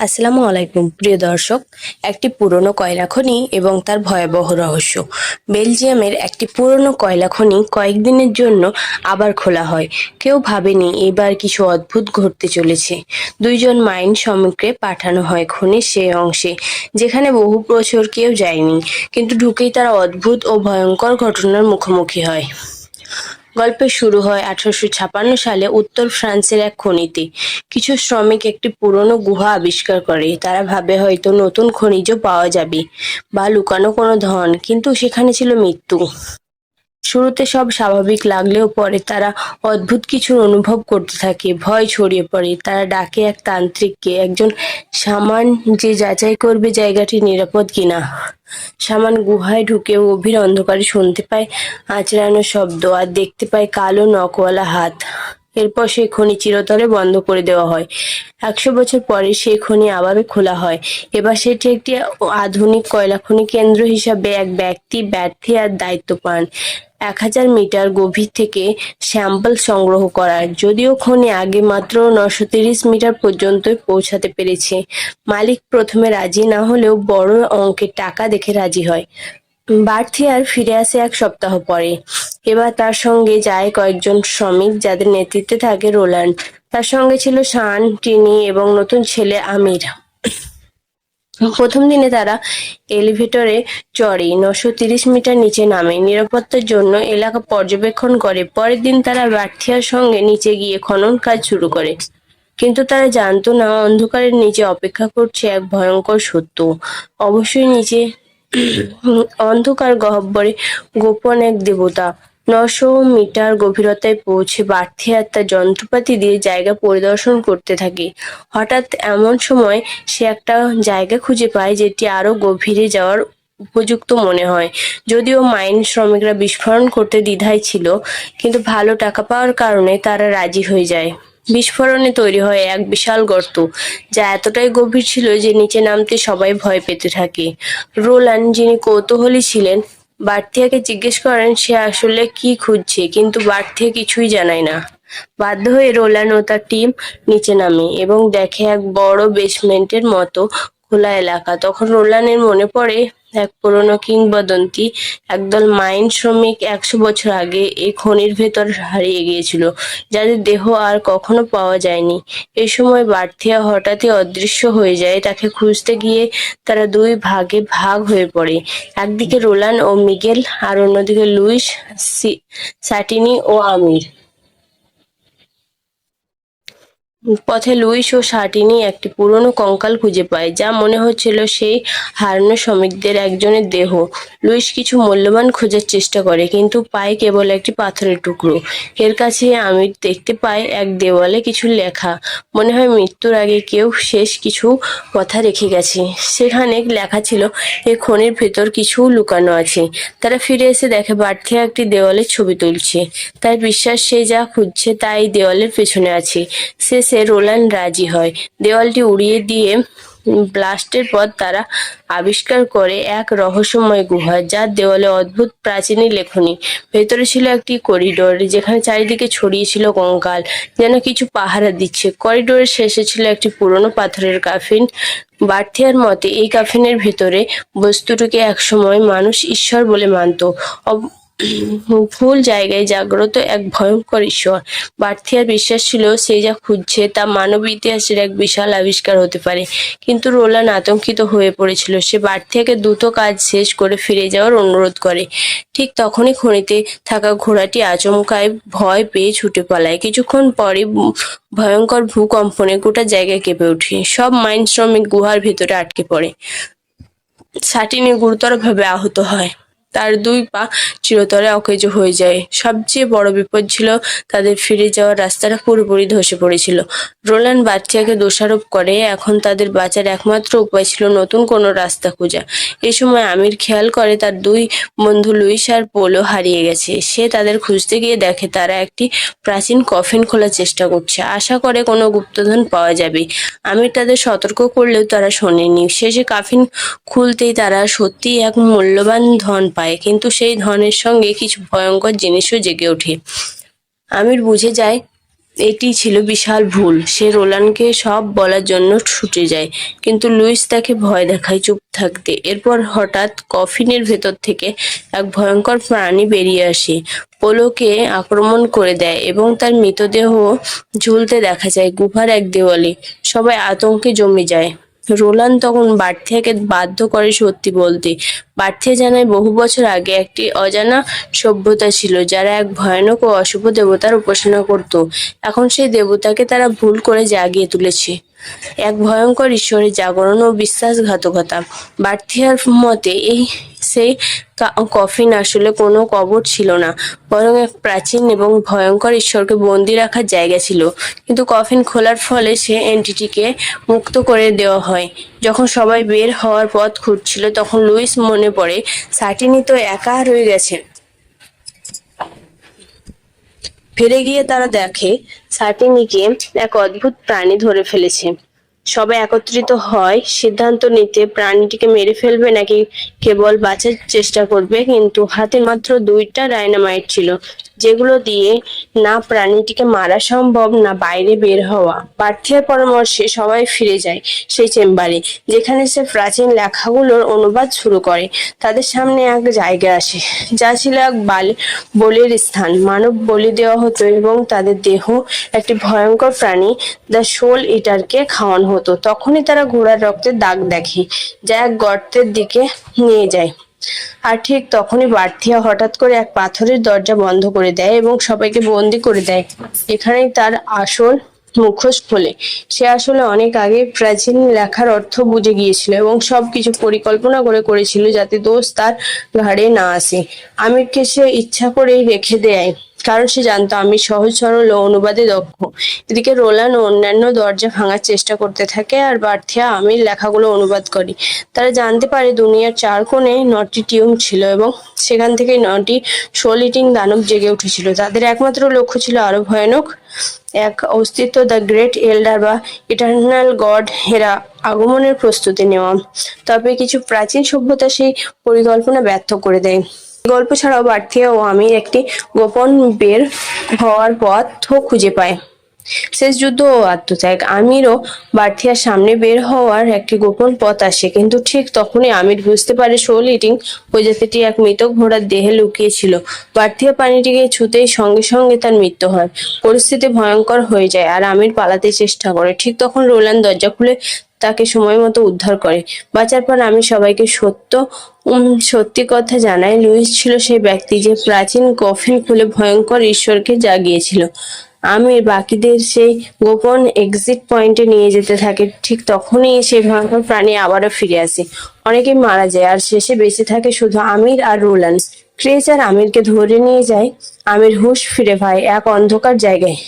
আসসালামু আলাইকুম, প্রিয় দর্শক। একটি পুরনো কয়লা খনি এবং তার ভয়াবহ রহস্য। বেলজিয়ামের একটি পুরনো কয়লা খনি কয়েকদিনের জন্য আবার খোলা হয়। কেউ ভাবেনি এবার কিছু অদ্ভুত ঘটতে চলেছে। দুইজন মাইন শ্রমিককে পাঠানো হয় খনির সেই অংশে, যেখানে বহু বছর কেউ যায়নি, কিন্তু ঢুকেই তারা অদ্ভুত ও ভয়ঙ্কর ঘটনার মুখোমুখি হয়। গল্পের শুরু হয় আঠারোশো ছাপান্ন সালে উত্তর ফ্রান্সের এক খনিতে। কিছু শ্রমিক একটি পুরনো গুহা আবিষ্কার করে। তারা ভাবে হয়তো নতুন খনিজ পাওয়া যাবে বা লুকানো কোনো ধন, কিন্তু সেখানে ছিল মৃত্যু। শুরুতে সব স্বাভাবিক লাগলেও পরে তারা অদ্ভুত কিছু অনুভব করতে থাকে, ভয় ছড়িয়ে পড়ে। তারা ডাকে এক তান্ত্রিককে, একজন সামান যে যাচাই করবে জায়গাটি নিরাপদ কিনা? সামান গুহায় ঢুকে গভীর অন্ধকারে শুনতে পায় আঁচড়ানো শব্দ আর দেখতে পায় কালো নকওয়ালা হাত। এরপর সেই খনি চিরতরে বন্ধ করে দেওয়া হয়। একশো বছর পরে সেই খনি আবারও খোলা হয়। এবার সেটি একটি আধুনিক কয়লা খনি কেন্দ্র হিসাবে এক ব্যক্তি ব্যর্থী আর দায়িত্ব পান। এক হাজার মিটার গভীর থেকে স্যাম্পল সংগ্রহ করার। যদিও খনি আগে মাত্র নশো তিরিশ মিটার পর্যন্তই পৌঁছাতে পেরেছে। মালিক প্রথমে রাজি না হলেও বড় অঙ্কের টাকা দেখে রাজি হয়। বার্থিয়ার ফিরে আসে এক সপ্তাহ পরে। এবার তার সঙ্গে যায় কয়েকজন শ্রমিক যাদের নেতৃত্বে থাকে রোল্যান্ড তার সঙ্গে ছিল শান, টিনি এবং নতুন ছেলে আমির। প্রথম দিনে তারা এলিভেটরে চড়ে, নশো তিরিশ মিটার নিচে নামে। নিরাপত্তার জন্য এলাকা পর্যবেক্ষণ করে। পরের দিন তারা বার্থিয়ার সঙ্গে নিচে গিয়ে খনন কাজ শুরু করে। কিন্তু তারা জানতো না, অন্ধকারের নিচে অপেক্ষা করছে এক ভয়ঙ্কর সত্য। অবশ্যই নিচে অন্ধকার গহ্বরে গোপন এক দেবতা। নশো মিটার গভীরতায় পৌঁছে বার্থিয়ার তার যন্ত্রপাতি দিয়ে জায়গা পরিদর্শন করতে থাকে। হঠাৎ এমন সময় সে একটা জায়গা খুঁজে পায় যেটি আরও গভীরে যাওয়ার উপযুক্ত মনে হয়। যদিও মাইন শ্রমিকরা বিস্ফোরণ করতে দ্বিধায় ছিল, কিন্তু ভালো টাকা পাওয়ার কারণে তারা রাজি হয়ে যায়। বিস্ফোরণে তৈরি হয় এক বিশাল গর্ত, যা এতটাই গভীর ছিল যে নিচে নামতে সবাই ভয় পেতে থাকে। রোলান, যিনি কৌতূহলী ছিলেন, বার্থিয়াকে জিজ্ঞেস করেন সে আসলে কি খুঁজছে, কিন্তু বার্থিয়া কিছুই জানায় না। বাধ্য হয়ে রোলান ও তার টিম নিচে নামে এবং দেখে এক বড় বেসমেন্টের মতো খোলা এলাকা। তখন রোলানের মনে পড়ে এক পুরনো কিংবদন্তি, একদল মাইন শ্রমিক একশো বছর আগে এই খনির ভেতর হারিয়ে গিয়েছিল, যাদের দেহ আর কখনো পাওয়া যায়নি। এ সময় বার্থিয়া হঠাৎই অদৃশ্য হয়ে যায়, তাকে খুঁজতে গিয়ে তারা দুই ভাগে ভাগ হয়ে পড়ে। একদিকে রোলান ও মিগেল, আর অন্যদিকে লুইস সাটিনি ও আমির। পথে লুইস ও সার্টিনি একটি পুরনো কঙ্কাল খুঁজে পায়, যা মনে হচ্ছিল সেই হারানো শ্রমিকদের একজনের দেহ। লুইস কিছু মূল্যবান খোঁজার চেষ্টা করে, কিন্তু পায় কেবল একটি পাথরের টুকরো। এর কাছে আমি দেখতে পাই এক দেওয়ালে কিছু লেখা। মনে হয় মৃত্যুর আগে কেউ শেষ কিছু কথা রেখে গেছে। সেখানে লেখা ছিল এই খনির ভেতর কিছু লুকানো আছে। তারা ফিরে এসে দেখে বার্থিয়া একটি দেওয়ালের ছবি তুলছে। তার বিশ্বাস, সে যা খুঁজছে তাই দেওয়ালের পেছনে আছে। শেষে রোলান রাজি হয়। দেওয়ালটি উড়িয়ে দিয়ে ব্লাস্টের পর তারা আবিষ্কার করে এক রহস্যময় গুহা যার দেওয়ালে অদ্ভুত প্রাচীনী লেখনী। ভেতরে ছিল একটি করিডোর, যেখানে চারিদিকে ছড়িয়ে ছিল কঙ্কাল, যেন কিছু পাহারা দিচ্ছে। করিডোরের শেষে ছিল একটি পুরনো পাথরের কাফিন। বার্থিয়ার মতে, এই কাফিনের ভেতরে বস্তুটিকে একসময় মানুষ ঈশ্বর বলে মানত। ভুল জায়গায় জাগ্রত এক ভয়ঙ্কর ঈশ্বর। বার্থিয়ার বিশ্বাস ছিল সে যা খুঁজছে, তা মানব ইতিহাসের এক বিশাল আবিষ্কার হতে পারে। কিন্তু রোলান আতঙ্কিত হয়ে পড়েছিল। সে বার্থিয়াকে দ্রুত কাজ শেষ করে ফিরে যাওয়ার অনুরোধ করে। ঠিক তখনই খনিতে থাকা ঘোড়াটি আচমকায় ভয় পেয়ে ছুটে পালায়। কিছুক্ষণ পরে ভয়ঙ্কর ভূকম্পনে গোটা জায়গায় কেঁপে ওঠে। সব মাইন শ্রমিক গুহার ভেতরে আটকে পড়ে। সাটিনি গুরুতরভাবে আহত হয়। তার দুই পা চিরতরে অকেজ হয়ে যায়। সবচেয়ে বড় বিপদ ছিল তাদের ফিরে যাওয়ার রাস্তাটা পুরোপুরি ধসে পড়েছিল। রোল্যান্ড বাচ্চাকে দোষারোপ করে, এখন তাদের বাঁচার একমাত্র উপায় ছিল নতুন কোনো রাস্তা খোঁজা। এ সময় আমির খেয়াল করে তার দুই বন্ধু লুইস আর পোলো হারিয়ে গেছে। সে তাদের খুঁজতে গিয়ে দেখে তারা একটি প্রাচীন কফিন খোলার চেষ্টা করছে। আশা করে কোনো গুপ্তধন পাওয়া যাবে। আমির তাদের সতর্ক করলেও তারা শোনেনি। শেষে কাফিন খুলতেই তারা সত্যি এক মূল্যবান ধন পায়, কিন্তু সেই ধনের সঙ্গে কিছু ভয়ঙ্কর জিনিসও জেগে ওঠে। আমির বুঝে যায়, এটি ছিল বিশাল ভুল। সে রোলানকে সব বলার জন্য ছুটে যায়, কিন্তু লুইস তাকে ভয় দেখায় চুপ থাকতে। এরপর হঠাৎ কফিনের ভেতর থেকে এক ভয়ঙ্কর প্রাণী বেরিয়ে আসে। পোলোকে আক্রমণ করে দেয় এবং তার মৃতদেহ ঝুলতে দেখা যায় গুহার এক দেওয়ালে। সবাই আতঙ্কে জমে যায়। রোলান তখন বার্থিয়াকে বাধ্য করে সত্যি বলতে। বার্থিয়া জানায় বহু বছর আগে একটি অজানা সভ্যতা ছিল যারা এক ভয়ানক ও অশুভ দেবতার উপাসনা করত। এখন সেই দেবতাকে তারা ভুল করে জাগিয়ে তুলেছে। এক ভয়ঙ্কর ঈশ্বরের জাগরণ ও বিশ্বাসঘাতকতা। বার্থিয়ার মতে, এই সেই কফিন আসলে কোনো কবর ছিল না, বরং এক প্রাচীন এবং ভয়ঙ্কর ঈশ্বরকে বন্দি রাখার জায়গা ছিল। কিন্তু কফিন খোলার ফলে সে এন্টিটিকে মুক্ত করে দেওয়া হয়। যখন সবাই বের হওয়ার পথ খুঁজছিল, তখন লুইস মনে পড়ে সাটিনি তো একা রয়ে গেছে। ফিরে গিয়ে তারা দেখে সাটিনিকে এক অদ্ভুত প্রাণী ধরে ফেলেছে। সবাই একত্রিত হয়, সিদ্ধান্ত নিতে প্রাণীটিকে মেরে ফেলবে নাকি কেবল বাঁচার চেষ্টা করবে, কিন্তু হাতে মাত্র দুইটা ডায়নামাইট ছিল। যেগুলো দিয়ে না প্রাণীটিকে মারা সম্ভব, না বাইরে বের হওয়া। পার্থিয়ার পরামর্শে সবাই ফিরে যায় সেই চেম্বারে, যেখানে সে প্রাচীন লেখাগুলোর অনুবাদ শুরু করে। তাদের সামনে এক জায়গা আসে, যা ছিল এক বাল বলির স্থান। মানব বলি দেওয়া হতো এবং তাদের দেহ একটি ভয়ঙ্কর প্রাণী, দ্য শোল ইটারকে খাওয়ানো হতো। তখনই তারা ঘোড়ার রক্তের দাগ দেখে, যা এক গর্তের দিকে নিয়ে যায়। আর ঠিক তখনই বার্থিয়া হঠাৎ করে এক পাথরের দরজা বন্ধ করে দেয় এবং সবাইকে বন্দি করে দেয়। এখানেই তার আসল মুখোশ খোলে। সে আসলে অনেক আগে প্রাচীন লেখার অর্থ বুঝে গিয়েছিল এবং সবকিছু পরিকল্পনা করে করেছিল যাতে দোষ তার ঘাড়ে না আসে। আমিরকে সে ইচ্ছা করেই রেখে দেয়। কারণ সে জানতো আমি সহজ, সরল ও অনুবাদে দক্ষ। এদিকে রোলান ও অন্যান্য দরজা ভাঙার চেষ্টা করতে থাকে আর বার্থিয়া আমির লেখাগুলো অনুবাদ করি। তারা জানতে পারে দুনিয়ার চার কোণে নটি টিউম ছিল এবং সেখান থেকে নটি সোল ইটিং দানব জেগে উঠেছিল। তাদের একমাত্র লক্ষ্য ছিল আরও ভয়ানক এক অস্তিত্ব, দ্য গ্রেট এল্ডার বা ইটার্নাল গড হেরা আগমনের প্রস্তুতি নেওয়া। তবে কিছু প্রাচীন সভ্যতা সেই পরিকল্পনা ব্যর্থ করে দেয়। গল্প ছাড়াও বার্থিয়া ও আমির একটি গোপন বের হওয়ার পথ খুঁজে পায় শেষ যুদ্ধ ও আত্মত্যাগ। আমিরও বার্থিয়ার সামনে বের হওয়ার একটি গোপন পথ আসে, কিন্তু ঠিক তখনই আমির বুঝতে পারে শোল ইটিং প্রজাতিটি এক মৃত ঘোড়ার দেহে লুকিয়েছিল। বার্থিয়া পানিটিকে ছুতেই সঙ্গে সঙ্গে তার মৃত্যু হয়। পরিস্থিতি ভয়ঙ্কর হয়ে যায় আর আমির পালাতে চেষ্টা করে। ঠিক তখন রোলান দরজা খুলে তাকে সময় মতো উদ্ধার করে। বাঁচার পর আমি সবাইকে সত্য সত্যি কথা জানাই। লুইস ছিল সেই ব্যক্তি যে প্রাচীন কফিন খুলে ভয়ঙ্কর ঈশ্বরকে জাগিয়েছিল। আমি বাকিদের সেই গোপন এক্সিট পয়েন্টে নিয়ে যেতে থাকে। ঠিক তখনই সেই ভয়ঙ্কর প্রাণী আবারও ফিরে আসে। অনেকেই মারা যায় আর শেষে বেঁচে থাকে শুধু আমির আর রোলান ক্রেচার আমিরকে ধরে নিয়ে যায়। আমির হুশ ফিরে পায় এক অন্ধকার জায়গায়।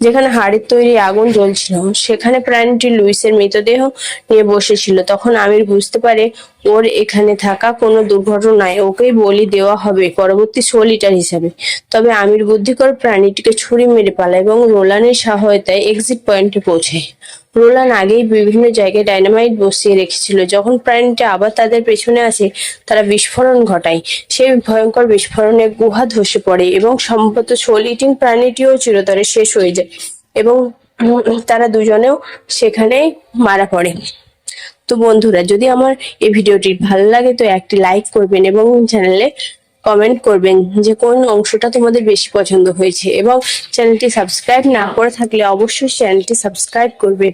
যেখানে হাড়ের তৈরি আগুন জ্বলছিল, সেখানে প্রাণীটি লুইসের মৃতদেহ নিয়ে বসেছিল। তখন আমির বুঝতে পারে ওর এখানে থাকা কোনো দুর্ঘটনায় ওকেই বলি দেওয়া হবে পরবর্তী সোলিটার হিসাবে। তবে আমির বুদ্ধিকর প্রাণীটিকে ছুরি মেরে পালায় এবং রোলানের সহায়তায় এক্সিট পয়েন্টে পৌঁছায় রোলান আগেই বিভিন্ন জায়গায় ডাইনামাইট বসিয়ে রেখেছিল। যখন প্রাণীটি আবার তাদের পেছনে আসে, তারা বিস্ফোরণ ঘটায়। সেই ভয়ঙ্কর বিস্ফোরণে গুহা ধসে পড়ে এবং সম্ভবত সোল ইটিং প্রাণীটিও চিরতরে শেষ হয়ে যায় এবং তারা দুজনেও সেখানেই মারা পড়ে। তো বন্ধুরা, যদি আমার এই ভিডিওটি ভালো লাগে, তো একটি লাইক করবেন এবং চ্যানেলে কমেন্ট করবেন যে কোন অংশটা তোমাদের বেশি পছন্দ হয়েছে। এবং চ্যানেলটি সাবস্ক্রাইব না করে থাকলে অবশ্যই চ্যানেলটি সাবস্ক্রাইব করবে।